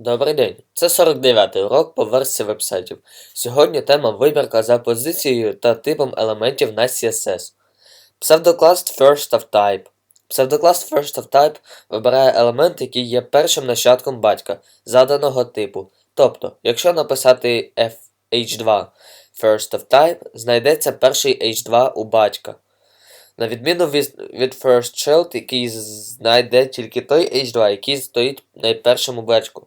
Добрий день, це 49-й урок по версії вебсайтів. Сьогодні тема вибірка за позицією та типом елементів на CSS. Псевдоклас First of Type. Псевдоклас First of Type вибирає елемент, який є першим нащадком батька заданого типу. Тобто, якщо написати FH2 First of Type, знайдеться перший H2 у батька. На відміну від, від First Child, який знайде тільки той H2, який стоїть найпершим у батьку.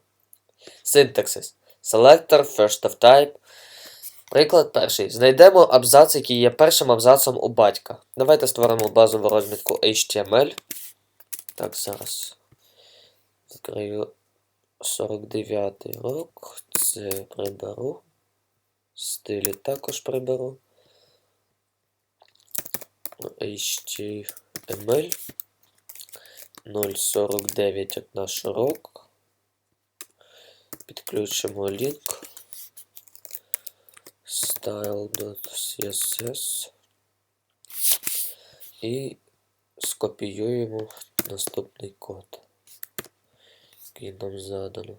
Синтаксис. Selector First of Type. Приклад перший. Знайдемо абзац, який є першим абзацом у батька. Давайте створимо базову розмітку HTML. Так, зараз. Відкрию 49 урок. Це приберу. Стилі також приберу. HTML 049 як наш урок. Підключимо лінк style.css і скопіюємо наступний код, який нам задано.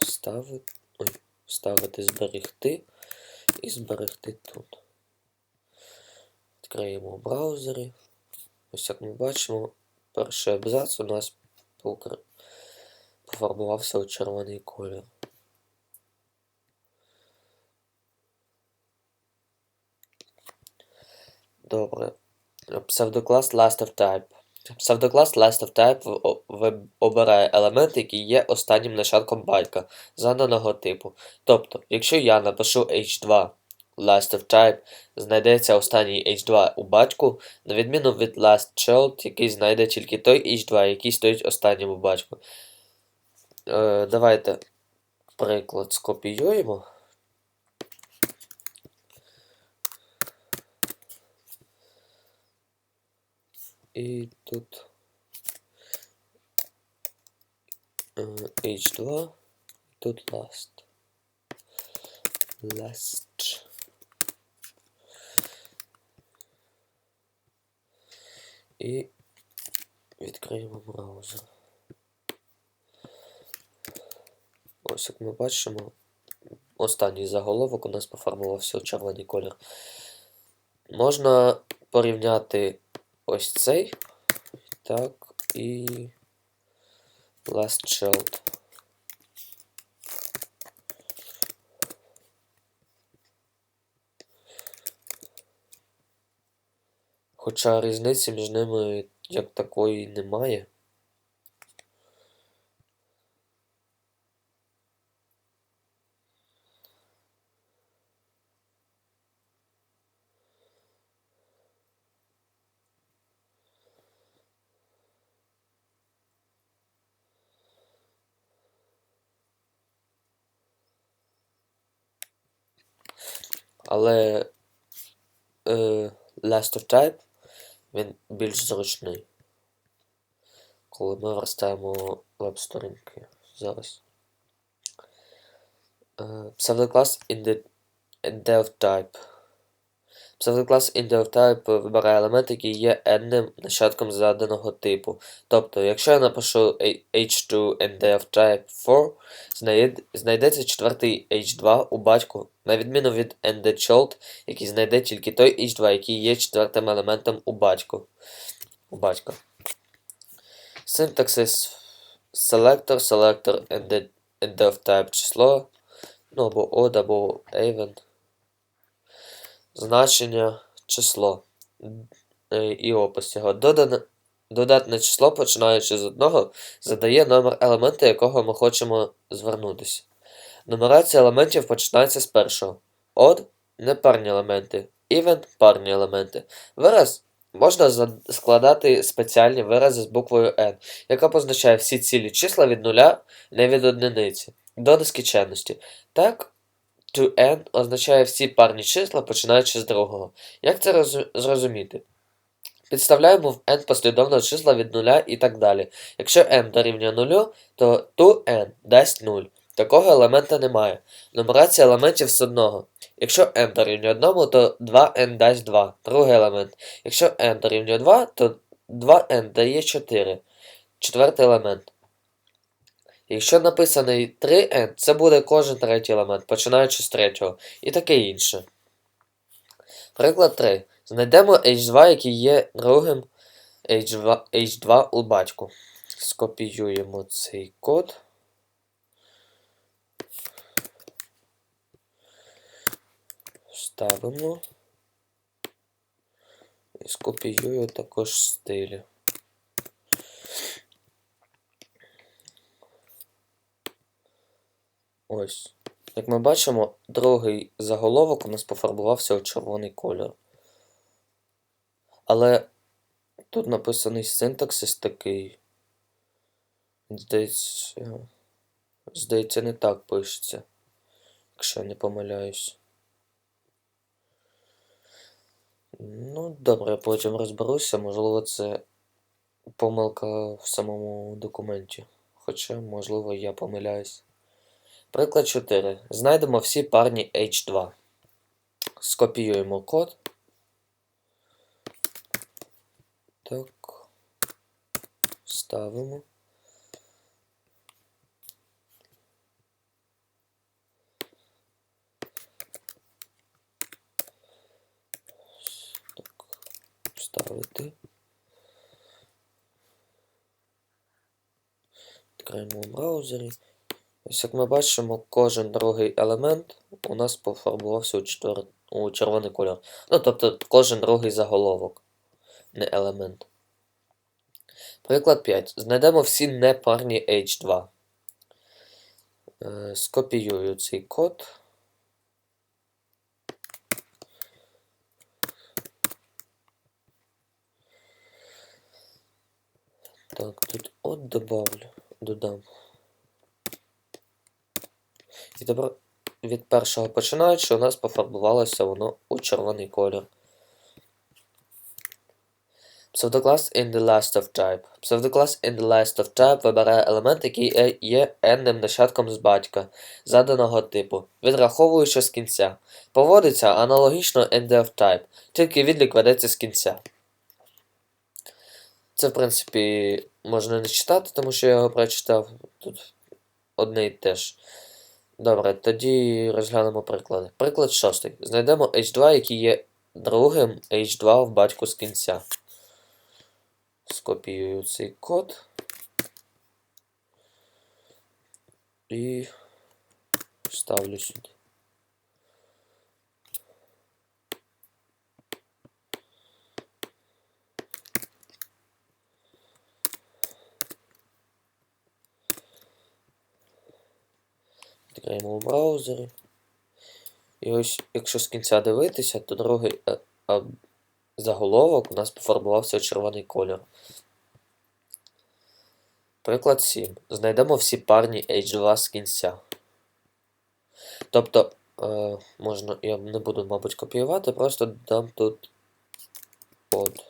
Вставити, ой, вставити зберегти і зберегти тут. Відкриємо браузері. Ось як ми бачимо, перший абзац у нас покр- пофарбувався у червоний колір. Добре. Псевдоклас Last of Type. Псевдоклас Last of Type обирає елемент, який є останнім нащадком батька заданого типу. Тобто, якщо я напишу H2 Last of Type, знайдеться останній H2 у батьку, на відміну від Last Child, який знайде тільки той H2, який стоїть останнім у батьку. Е, давайте приклад скопіюємо. І тут е, H2, тут last. Last. І відкриємо браузер. Ось як ми бачимо, останній заголовок у нас пофарбувався у червоний колір. Можна порівняти ось цей, так, і Last Child. Хоча різниці між ними як такої немає. Але е, Last of Type він більш зручний. Коли ми верстаємо веб-сторінки зараз. Е, Псевдоклас InDevType. Псевдоклас InDevType вибирає елемент, який є n нащадком заданого типу. Тобто, якщо я напишу H2 InDevType 4, знайдеться четвертий H2 у батьку, на відміну від NDChild, який знайде тільки той H2, який є четвертим елементом у батьку. У батька. Синтаксис selector, selector, and type число, ну або odd, або even. Значення число. Е, І опис його. Додане, додатне число, починаючи з одного, задає номер елемента, якого ми хочемо звернутися. Нумерація елементів починається з першого. Odd – непарні елементи. Even – парні елементи. Вираз можна складати спеціальні вирази з буквою N, яка позначає всі цілі числа від нуля, не від одиниці, до нескінченності. Так, to n означає всі парні числа, починаючи з другого. Як це зрозуміти? Підставляємо в n послідовно числа від нуля і так далі. Якщо n дорівнює нулю, то to n дасть 0. Такого елемента немає. Нумерація елементів з одного. Якщо n дорівнює 1, то 2n дасть 2. Другий елемент. Якщо n дорівнює 2, то 2n дає 4. четвертий елемент. Якщо написаний 3n, це буде кожен третій елемент, починаючи з третього, і таке інше. Приклад 3. Знайдемо H2, який є другим H2, H2 у батьку. Скопіюємо цей код. Ставимо. І скопіюю також стилі. Ось. Як ми бачимо, другий заголовок у нас пофарбувався у червоний кольор. Але тут написаний синтаксис такий. Здається, здається, не так пишеться, якщо я не помиляюсь. Ну, добре, я потім розберуся, можливо, це помилка в самому документі. Хоча, можливо, я помиляюсь. Приклад 4. Знайдемо всі парні H2. Скопіюємо код. Так. Ставимо. Так. Вставити. Відкриємо у браузері. Ось як ми бачимо, кожен другий елемент у нас пофарбувався у, четвер... у червоний кольор. Ну, тобто кожен другий заголовок, не елемент. Приклад 5. Знайдемо всі непарні H2. Е, скопіюю цей код. Так, тут от добавлю, додам. Від першого починаючи, у нас пофарбувалося воно у червоний колір. Псевдоклас in the last of type. Псевдоклас in the last of type вибирає елемент, який є n-ним нащадком з батька, заданого типу, відраховуючи з кінця. Поводиться аналогічно end of type, тільки відлік ведеться з кінця. Це, в принципі, можна не читати, тому що я його прочитав. Тут одне і те ж. Добре, тоді розглянемо приклади. Приклад шостий. Знайдемо H2, який є другим H2 в батьку з кінця. Скопіюю цей код. І ставлю сюди. Відкриємо у браузері. І ось, якщо з кінця дивитися, то другий е, е, заголовок у нас пофарбувався у червоний кольор. Приклад 7. Знайдемо всі парні H2 з кінця. Тобто, е, можна, я не буду, мабуть, копіювати, просто дам тут odd.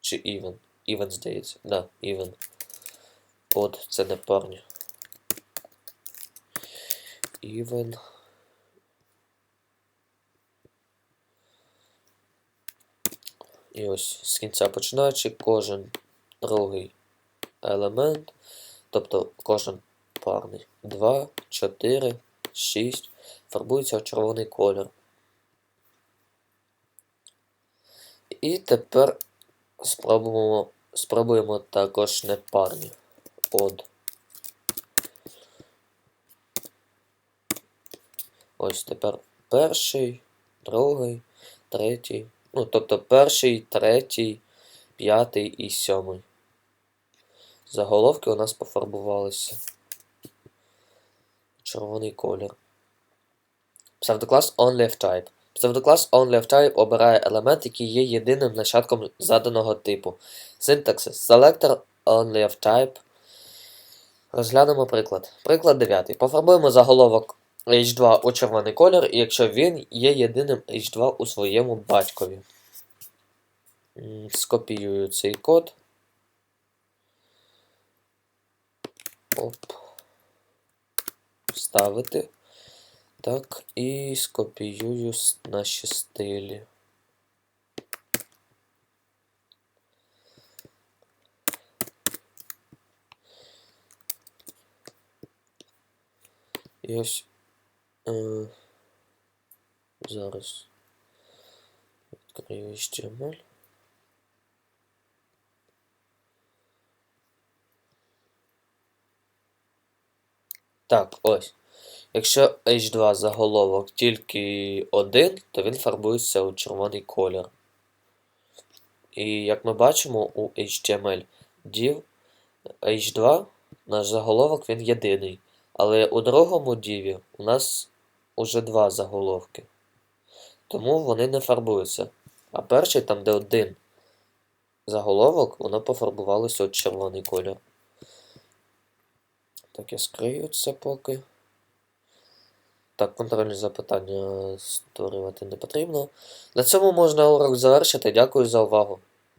Чи even. Even здається. Да, even. Odd це не парні. Even. І ось з кінця починаючи кожен другий елемент, тобто кожен парний 2, 4, 6, фарбується в червоний колір. І тепер спробуємо спробуємо також непарні Од. Ось тепер перший, другий, третій. Ну, тобто перший, третій, п'ятий і сьомий. Заголовки у нас пофарбувалися. Червоний колір. Псевдоклас OnlyFType. Псевдоклас OnlyFType обирає елемент, який є єдиним нащадком заданого типу. Синтаксис. Selector OnlyFType. Розглянемо приклад. Приклад 9. Пофарбуємо заголовок H2 у червоний колір, якщо він є єдиним H2 у своєму батькові. Скопіюю цей код. Оп. Вставити. Так, і скопіюю наші стилі. І ось Е, зараз. Відкрию HTML. Так, ось. Якщо H2 заголовок тільки один, то він фарбується у червоний колір. І як ми бачимо у HTML div H2 наш заголовок він єдиний. Але у другому діві у нас уже два заголовки. Тому вони не фарбуються. А перший, там, де один заголовок, воно пофарбувалося у червоний колір. Так, я скрию це поки. Так, контрольні запитання створювати не потрібно. На цьому можна урок завершити. Дякую за увагу.